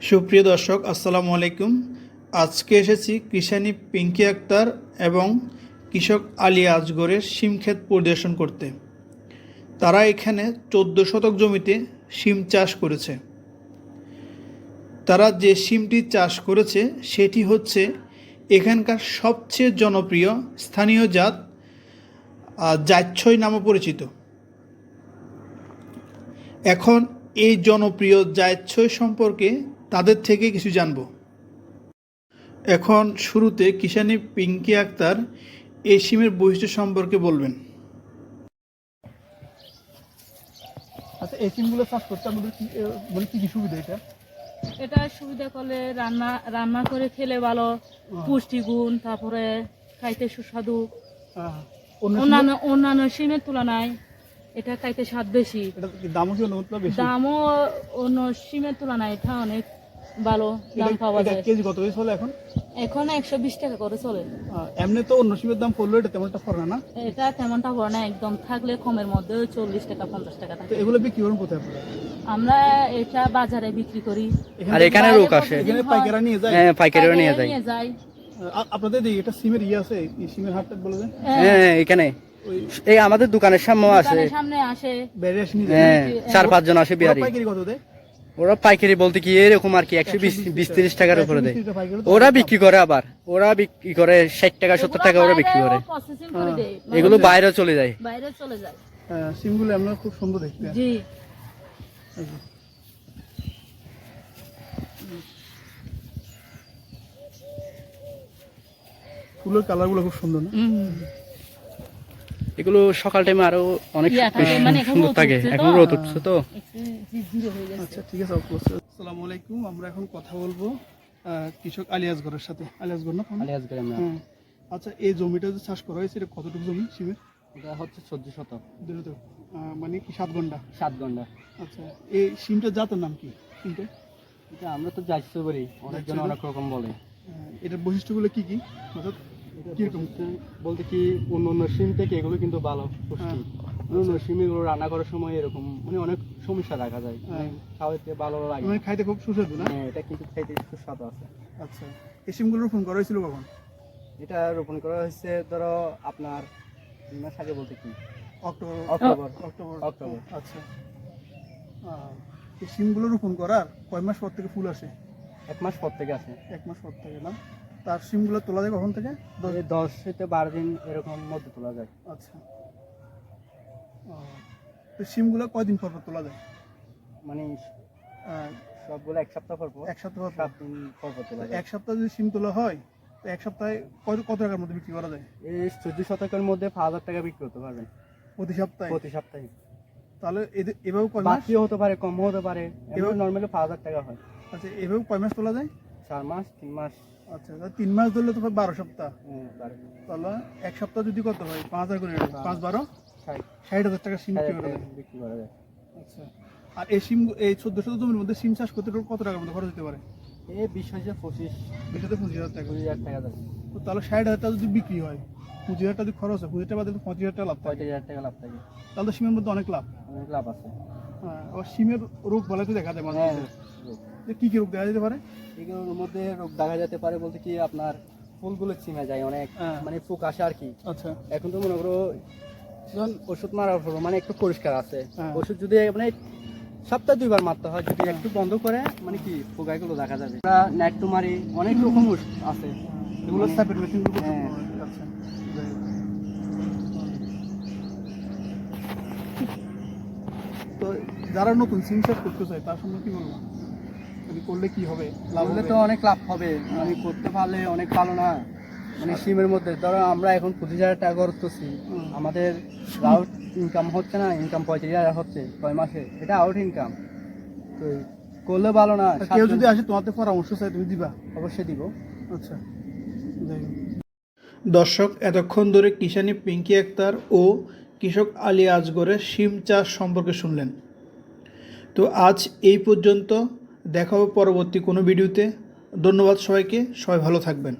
সুপ্রিয় দর্শক আসসালামু আলাইকুম। আজকে এসেছি কৃষানি পিঙ্কি আক্তার এবং কৃষক আলী আজগরের শিম ক্ষেত পরিদর্শন করতে। তারা এখানে চোদ্দ শতক জমিতে শিম চাষ করেছে। তারা যে শিমটি চাষ করেছে সেটি হচ্ছে এখানকার সবচেয়ে জনপ্রিয় স্থানীয় জাত আহ, জাইচ্ছই নামে পরিচিত। এখন এই জনপ্রিয় জায়চ্ছয় সম্পর্কে তাদের থেকে কিছু জানব। এখন শুরুতে কিষানি পিঙ্কি আক্তার এই সিমের বৈশিষ্ট্য সম্পর্কে বলবেন। আচ্ছা এই সিমগুলো চাষ করতে আমাদের কি মানে কি কি সুবিধা এটা? এটা সুবিধা করলে রান্না রান্না করে খেলে ভালো পুষ্টিগুণ তারপরে খাইতে সুস্বাদু। অন্যান্য অন্যান্য সিমের তুলনায় এটা খাইতে স্বাদ বেশি। এটা দামও কি দামও অন্য সিমের তুলনায় এটা অনেক ভালো দাম পাওয়া যায়। কেজি কত হয়েছে এখন? এখন একশো বিশ টাকা করে চলে। এমনি তো অন্য সিমের দাম পড়ল এটা তেমন একটা পড়ে না? এটা তেমনটা পড়ে না একদম থাকলে কমের মধ্যে চল্লিশ টাকা পঞ্চাশ টাকা থাকে। এগুলো বিক্রি করুন কোথায় আমরা এটা বাজারে বিক্রি করি। আর এখানে লোক আসে। এখানে পাইকারা নিয়ে যায়? হ্যাঁ নিয়ে যায়। নিয়ে আপনাদের এই এটা সিমের ইয়ে আছে সিমের হাটটা বলে দেন হ্যাঁ। এখানে। এই আমাদের দোকানের সামনে আসে। বেরিয়ে আসে হ্যাঁ চার পাঁচজন আসে বিহারি। পাইকারি কত দেয়? ওরা পাইকারি বলতে কি এরকম আর কি একশো বিশ বিশ তিরিশ টাকার উপরে দেয়। 120 টাকা পাইকারি তো ওরা বিক্রি করে আবার ওরা বিক্রি করে ষাট টাকা সত্তর টাকা ওরা বিক্রি করে। করে দেয়। এগুলো বাইরেও চলে যায়। বাইরে চলে যায়। হ্যাঁ, সিমগুলো আমরা খুব সুন্দর দেখতে। জি। ফুলের কালারগুলো খুব সুন্দর না। এগুলো সকাল টাইমে আরও অনেক মানে এখন সুন্দর থাকে। এখন রোদ উঠছে তো? হয়ে আচ্ছা ঠিক আছে আসসালামু আলাইকুম আমরা এখন কথা বলব কৃষক আলিয়াসগরের সাথে। না? হ্যাঁ। আচ্ছা এই জমিটা যে চাষ করা হয়েছে এটা কতটুকু জমি সিমের এটা হচ্ছে চোদ্দ শতক। মানে কি সাত ঘণ্টা সাত ঘণ্টা আচ্ছা এই সিমটা জাতের নাম কি? সিমটা এটা আমরা তো যাচ্ছি বলি অনেকজন অনেক রকম বলে। এটার বৈশিষ্ট্যগুলো কি কি? অর্থাৎ কীরকম? বলতে কি অন্য অন্য সিম থেকে এগুলো কিন্তু ভালো পুষ্টি। অন্য অন্য সিম এগুলো রান্না করার সময় এরকম মানে অনেক সমস্যা দেখা যায়। হ্যাঁ। খাওয়াতে ভালো লাগে। মানে খাইতে খুব সুস্বাদু না? হ্যাঁ, এটা কিন্তু খাইতে একটু স্বাদ আছে। আচ্ছা। এই সিমগুলো রোপণ করা হয়েছিল কখন? এটা রোপণ করা হয়েছে ধরো আপনার মাস আগে বলতে কি? অক্টোবর। অক্টোবর। অক্টোবর। অক্টোবর। আচ্ছা। এই সিমগুলো রোপণ করার কয় মাস পর থেকে ফুল আসে? এক মাস পর থেকে আছে এক মাস পর থেকে না? তার সিমগুলো তোলা যায় কখন থেকে? দশ থেকে বারো দিন এরকম মধ্যে তোলা যায়। আচ্ছা। ও, তো সিমগুলো কয়দিন পর পর তোলা যায়? মানে আহ, সবগুলো এক সপ্তাহ পর পর? এক সপ্তাহ পর। সাত দিন পর পর তোলা যায়। এক সপ্তাহ যদি সিম তোলা হয় তো এক সপ্তাহে কত কত টাকার মধ্যে বিক্রি করা যায়? এই চোদ্দ শতকের মধ্যে পাঁচ হাজার টাকা বিক্রি করতে পারবেন। প্রতি সপ্তাহে? প্রতি সপ্তাহে। তাহলে এভাবে কয় মাস? হতে পারে কম হতে পারে। এবার- নর্মালি পাঁচ হাজার টাকা হয়। আচ্ছা এভাবে কয় মাস তোলা যায়? চার মাস তিন মাস। আচ্ছা তাহলে তিন মাস ধরলে তো বারো সপ্তাহ। তাহলে এক সপ্তাহ যদি কত হয়? পাঁচ হাজার করে পাঁচ। বারো? ষাট। হাজার টাকা সিম বিক্রি করা যায়। আচ্ছা আর এই সিম এই চোদ্দ শত জমির মধ্যে সিম চাষ করতে কত টাকার মধ্যে খরচ হতে পারে? এই বিশ হাজার পঁচিশ। পঁচিশ হাজার টাকা। হাজার টাকা যাবে তো তাহলে ষাট হাজার টাকা যদি বিক্রি হয় পঁচিশ হাজার টাকা যদি খরচ হয় পঁচিশ টাকা বাদে পঁচিশ হাজার টাকা লাভ থাকে। হাজার টাকা লাভ থাকে। তাহলে তো সিমের মধ্যে অনেক লাভ। অনেক লাভ আছে। হ্যাঁ আবার সিমের রোগ বলে তো দেখা যায় মাঝে হ্যাঁ কি কি রোগ দেখা যেতে পারে? এগুলোর মধ্যে রোগ দেখা যেতে পারে বলতে কি আপনার ফুলগুলো চিমে যায় অনেক হ্যাঁ। মানে পোক আসে আর কি। আচ্ছা। এখন তো মনে করো যখন ওষুধ মারার পর মানে একটু পরিষ্কার আছে। হ্যাঁ। ওষুধ যদি মানে সপ্তাহে দুইবার মারতে হয় যদি একটু বন্ধ করে মানে কি পোকাগুলো দেখা যাবে। আমরা নেট তো মারি অনেক রকম ওষুধ আছে। এগুলো স্যাপের মেশিনগুলো হ্যাঁ। আচ্ছা। তো যারা নতুন সিম করতে চায় তার সঙ্গে কি বলব? করলে কি হবে? লাভ করলে তো অনেক লাভ হবে। মানে করতে পারলে অনেক ভালো না। মানে সিমের মধ্যে ধরো আমরা এখন পঁচিশ হাজার টাকা করতেছি। আমাদের আউট ইনকাম হচ্ছে না ইনকাম পঁয়ত্রিশ হাজার হচ্ছে ছয় মাসে। এটা আউট ইনকাম তো করলে ভালো না কেউ যদি আসে তোমাদের পরামর্শ চাই তুমি দিবা? অবশ্যই দিব। আচ্ছা। দর্শক এতক্ষণ ধরে কিষানি পিঙ্কি আক্তার ও কৃষক আলী আজগরের শিম চাষ সম্পর্কে শুনলেন। তো আজ এই পর্যন্ত। দেখা হবে পরবর্তী কোনো ভিডিওতে। ধন্যবাদ সবাইকে সবাই ভালো থাকবেন।